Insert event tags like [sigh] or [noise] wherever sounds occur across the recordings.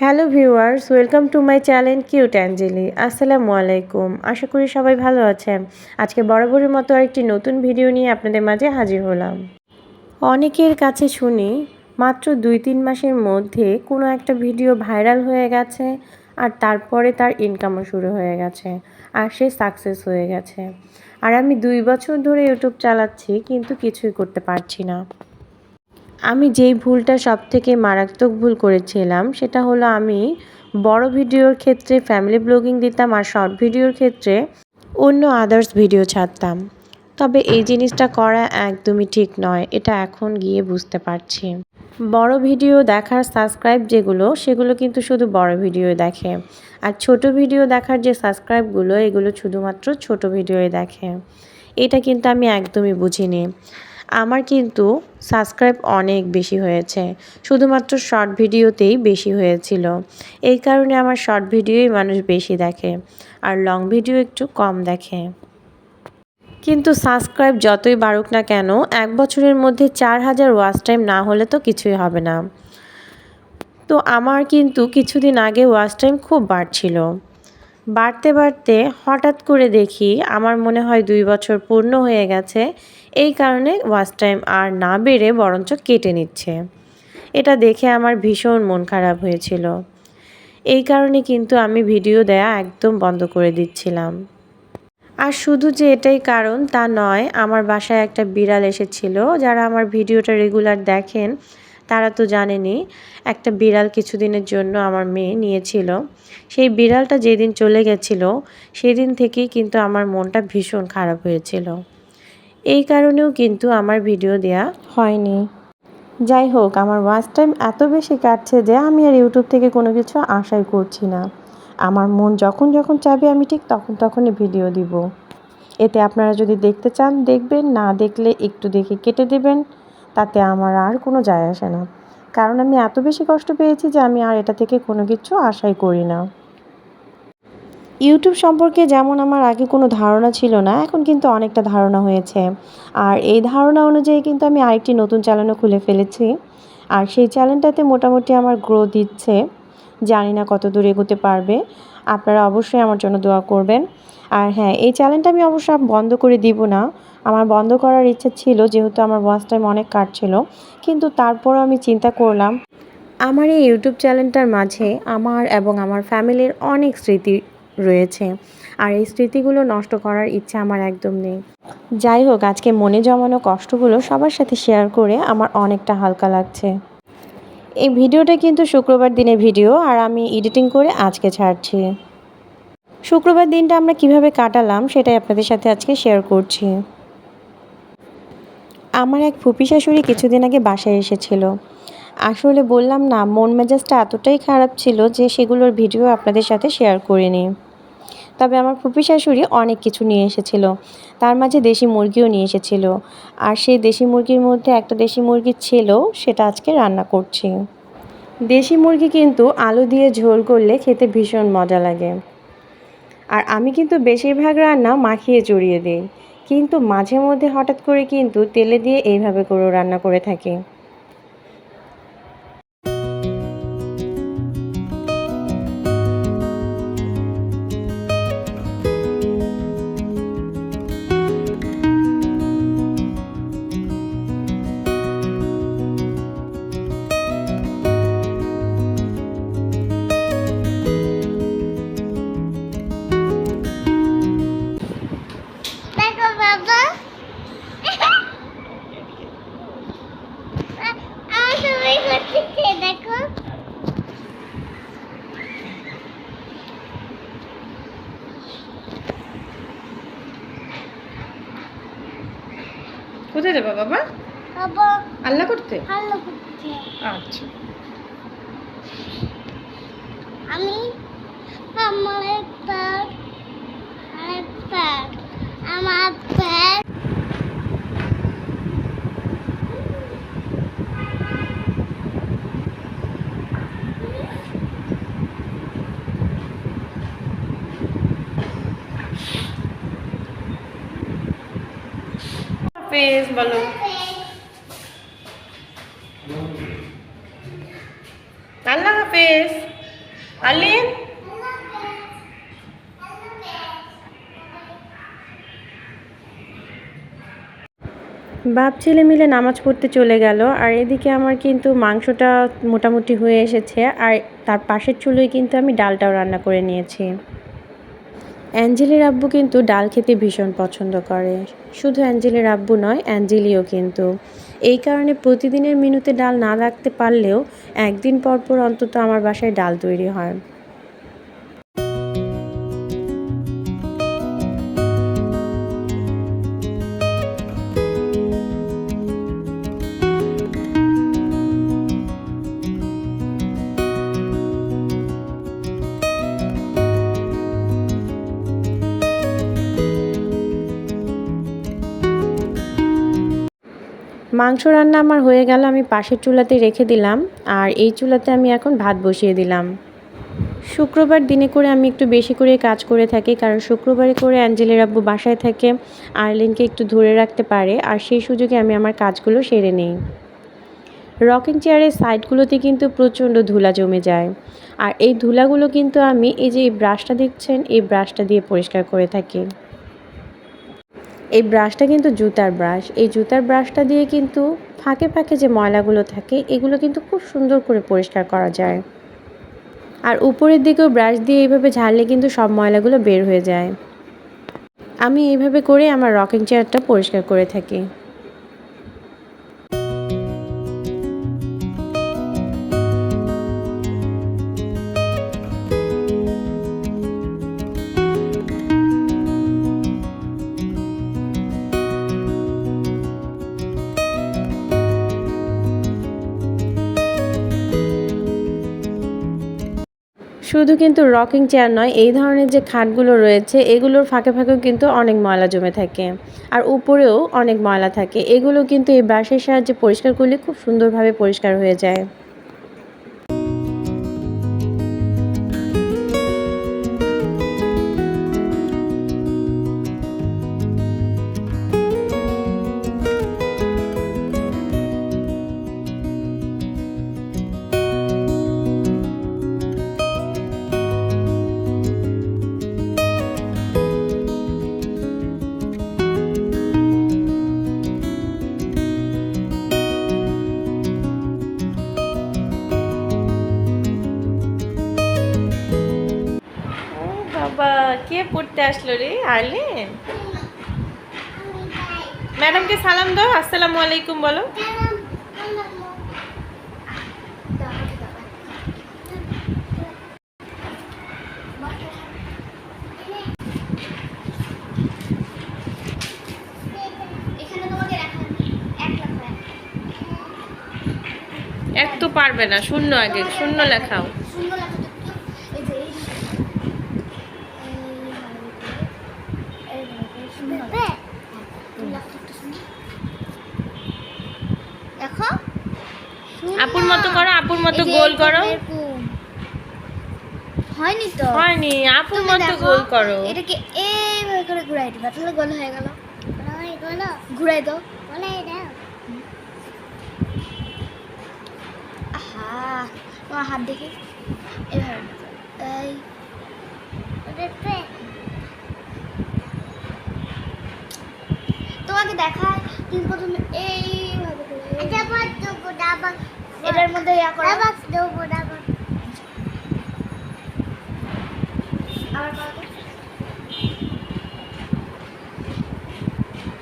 Hello viewers, welcome to my channel cute Angeli. আসসালামু আলাইকুম। আশা করি সবাই ভালো আছেন। আজকে বরাবরের মতো আরেকটি নতুন ভিডিও নিয়ে আপনাদের মাঝে হাজির হলাম। অনেকের কাছে শুনি, মাত্র দুই তিন মাসের মধ্যে কোনো একটা ভিডিও ভাইরাল হয়ে গেছে আর তারপরে তার ইনকামও শুরু হয়ে গেছে আর সে সাকসেস হয়ে গেছে। আর আমি দুই বছর ধরে ইউটিউব চালাচ্ছি, কিন্তু কিছুই করতে পারছি না। আমি যেই ভুলটা সব থেকে মারাত্মক ভুল করেছিলাম, সেটা হলো আমি বড় ভিডিওর ক্ষেত্রে ফ্যামিলি ব্লগিং দিতাম আর শর্ট ভিডিওর ক্ষেত্রে অন্য আদার্স ভিডিও ছাড়তাম। তবে এই জিনিসটা করা একদমই ঠিক নয়, এটা এখন গিয়ে বুঝতে পারছি। বড় ভিডিও দেখার সাবস্ক্রাইব যেগুলো, সেগুলো কিন্তু শুধু বড় ভিডিও দেখে। আর ছোট ভিডিও দেখার যে সাবস্ক্রাইবগুলো এগুলো শুধুমাত্র ছোট ভিডিওয়ে দেখে। এটা কিন্তু আমি একদমই বুঝিনি। আমার কিন্তু সাবস্ক্রাইব অনেক বেশি হয়েছে। শুধুমাত্র শর্ট ভিডিওতেই বেশি হয়েছিল। এই কারণে আমার শর্ট ভিডিওই মানুষ বেশি দেখে আর লং ভিডিও একটু কম দেখে। কিন্তু সাবস্ক্রাইব যতই বাড়ুক না কেন, এক বছরের মধ্যে চার হাজার ওয়াচ টাইম না হলে তো কিছুই হবে না। তো আমার কিন্তু কিছুদিন আগে ওয়াচ টাইম খুব বাড়ছিল। বাড়তে বাড়তে হঠাৎ করে দেখি আমার মনে হয় দুই বছর পূর্ণ হয়ে গেছে। এই কারণে ওয়াচ টাইম আর না বেড়ে বরঞ্চ কেটে নিচ্ছে। এটা দেখে আমার ভীষণ মন খারাপ হয়েছিল। এই কারণে কিন্তু আমি ভিডিও দেয়া একদম বন্ধ করে দিচ্ছিলাম। আর শুধু যে এটাই কারণ, তা নয়, আমার বাসায় একটা বিড়াল এসেছিল যারা আমার ভিডিওটা রেগুলার দেখেন। তারা তো জানেনি, একটা বিড়াল কিছুদিনের জন্য আমার মেয়ে নিয়েছিল। সেই বিড়ালটা যেদিন চলে গেছিল, সেদিন থেকেই কিন্তু আমার মনটা ভীষণ খারাপ হয়েছিল। এই কারণেও কিন্তু আমার ভিডিও দেয়া হয়নি। যাই হোক, আমার ওয়াচ টাইম এত বেশি কাটছে যে আমি আর ইউটিউব থেকে কোনো কিছু আশাই করছি না। আমার মন যখন যখন চাবে আমি ঠিক তখন তখনই ভিডিও দিব। এতে আপনারা যদি দেখতে চান, দেখবেন, না দেখলে একটু দেখে কেটে দেবেন। তাতে আমার আর কোনো যায় আসে না। কারণ আমি এত বেশি কষ্ট পেয়েছি যে আমি আর এটা থেকে কোনো কিছু আশাই করি না। ইউটিউব সম্পর্কে যেমন আমার আগে কোনো ধারণা ছিল না, এখন কিন্তু অনেকটা ধারণা হয়েছে। আর এই ধারণা অনুযায়ী কিন্তু আমি আরেকটি নতুন চ্যানেলও খুলে ফেলেছি। আর সেই চ্যানেলটাতে মোটামুটি আমার গ্রো দিচ্ছে। জানি না কত দূর এগোতে পারবে। আপনারা অবশ্যই আমার জন্য দোয়া করবেন। আর হ্যাঁ এই চ্যানেলটা আমি অবশ্য বন্ধ করে দিব না। আমার বন্ধ করার ইচ্ছা ছিল, যেহেতু আমার ওয়াচ টাইম অনেক কাটছিল। কিন্তু তারপরও আমি চিন্তা করলাম, আমার এই ইউটিউব চ্যানেলটার মাঝে আমার এবং আমার ফ্যামিলির অনেক স্মৃতি রয়েছে। আর এই স্মৃতিগুলো নষ্ট করার ইচ্ছা আমার একদম নেই। যাই হোক, আজকে মনে জমানো কষ্টগুলো সবার সাথে শেয়ার করে আমার অনেকটা হালকা লাগছে। এই ভিডিওটা কিন্তু শুক্রবার দিনের ভিডিও, আর আমি এডিটিং করে আজকে ছাড়ছি। শুক্রবার দিনটা আমরা কীভাবে কাটালাম সেটাই আপনাদের সাথে আজকে শেয়ার করছি। আমার এক ফুপি শাশুড়ি কিছুদিন আগে বাসায় এসেছিল। আসলে বললাম না, মন মেজাজটা এতটাই খারাপ ছিল যে সেগুলোর ভিডিও আপনাদের সাথে শেয়ার করিনি। তবে আমার ফুপি শাশুড়ি অনেক কিছু নিয়ে এসেছিল। তার মাঝে দেশি মুরগিও নিয়ে এসেছিল। আর সেই দেশি মুরগির মধ্যে একটা দেশি মুরগি ছিল, সেটা আজকে রান্না করছি। দেশি মুরগি কিন্তু আলু দিয়ে ঝোল করলে খেতে ভীষণ মজা লাগে। আর আমি কিন্তু বেশিরভাগ রান্না মাখিয়ে চড়িয়ে দিই। কিন্তু মাঝে মধ্যে হঠাৎ করে কিন্তু তেলে দিয়ে এইভাবে করেও রান্না করে থাকি। কোথায় যাবা বাবা? বাবা। আল্লাহ করতে? আচ্ছা। আমি আমার আমার হাফেজ বলো। আল্লাহ হাফেজ। আলিন? বাপ ছেলে মিলে নামাজ পড়তে চলে গেল, আর এদিকে আমার কিন্তু মাংসটা মোটামুটি হয়ে এসেছে, আর তার পাশের চুলোয় কিন্তু আমি ডালটাও রান্না করে নিয়েছি। অ্যাঞ্জেলির আব্বু কিন্তু ডাল খেতে ভীষণ পছন্দ করে। শুধু অ্যাঞ্জেলির আব্বু নয়, অ্যাঞ্জেলিও কিন্তু। এই কারণে প্রতিদিনের মেনুতে ডাল না রাখতে পারলেও একদিন পরপর পর অন্তত আমার বাসায় ডাল তৈরি হয়। মাংস রান্না আমার হয়ে গেল, আমি পাশের চুলাতে রেখে দিলাম আর এই চুলাতে আমি এখন ভাত বসিয়ে দিলাম। শুক্রবার দিনে করে আমি একটু বেশি করে কাজ করে থাকি, কারণ শুক্রবারে করে অ্যাঞ্জেলের আব্বু বাসায় থাকে, আর্লিনকে একটু ধরে রাখতে পারে আর সেই সুযোগে আমি আমার কাজগুলো সেরে নিই। রকিং চেয়ারের সাইডগুলোতে কিন্তু প্রচণ্ড ধুলা জমে যায় আর এই ধুলাগুলো কিন্তু আমি এই যে এই ব্রাশটা দেখছেন, এই ব্রাশটা দিয়ে পরিষ্কার করে থাকি। এই ব্রাশটা কিন্তু জুতার ব্রাশ এই জুতার ব্রাশটা দিয়ে কিন্তু ফাঁকে ফাঁকে যে ময়লাগুলো থাকে, এগুলো কিন্তু খুব সুন্দর করে পরিষ্কার করা যায়। আর উপরের দিকেও ব্রাশ দিয়ে এইভাবে ঝাড়লে কিন্তু সব ময়লাগুলো বের হয়ে যায়। আমি এইভাবে করে আমার রকিং চেয়ারটা পরিষ্কার করে থাকি। শুধু কিন্তু রকিং চেয়ার নয়, এই ধরনের যে খাটগুলো রয়েছে, এগুলোর ফাঁকে ফাঁকেও কিন্তু অনেক ময়লা জমে থাকে। আর উপরেও অনেক ময়লা থাকে। এগুলো কিন্তু এই ব্রাশের সাহায্যে পরিষ্কার করলে খুব সুন্দরভাবে পরিষ্কার হয়ে যায়। বাবা কে পড়তে আসলো রে? আর্লিন? ম্যাডামকে সালাম দাও, আসসালামু আলাইকুম বলো। এক তো পারবে না, শূন্য আগে, শূন্য লেখাও সুন্দর লেখা এই যে এই এই সুন্দর দেখো আপুর মতো করো আপুর মতো গোল করো। হয়নি তো? হয়নি আপুর মতো গোল করো। এটাকে এইভাবে করে ঘুরাই দিবা তাহলে গোল হয়ে গেল। ঘুরাই দাও। আহা তোমার হাত দেখি। এভাবে। এই। তোমাকে দেখায় তুমি প্রথমে এইভাবে করে। এটার মধ্যে ইয়া করো। আবার করো।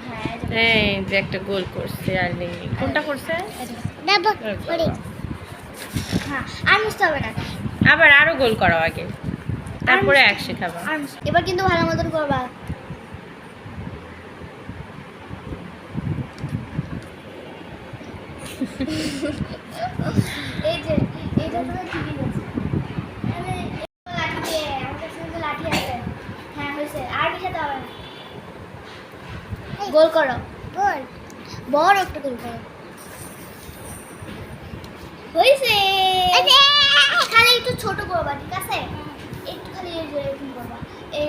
হ্যাঁ এই যে- যে একটা গোল করছে আর্লিন কোনটা করছে? হ্যাঁ আর মুছতে হবে না। আবার আরও গোল করো আগে। তারপরে এক শেখাবা আর এবার কিন্তু ভালো মতন করবা [laughs] এই যে এইটা তুমি ঠিকই বলছো আরে, এই লাঠি দিয়ে, আমার কাছে কিন্তু লাঠি আছে। হ্যাঁ, হয়েছে। আর মিশাতে হবে না। গোল করো। গোল। বড় একটা গোল করো। হয়েছে খালি একটু ছোট করবা ঠিক আছে? একটু খালি এরকম করবা। এই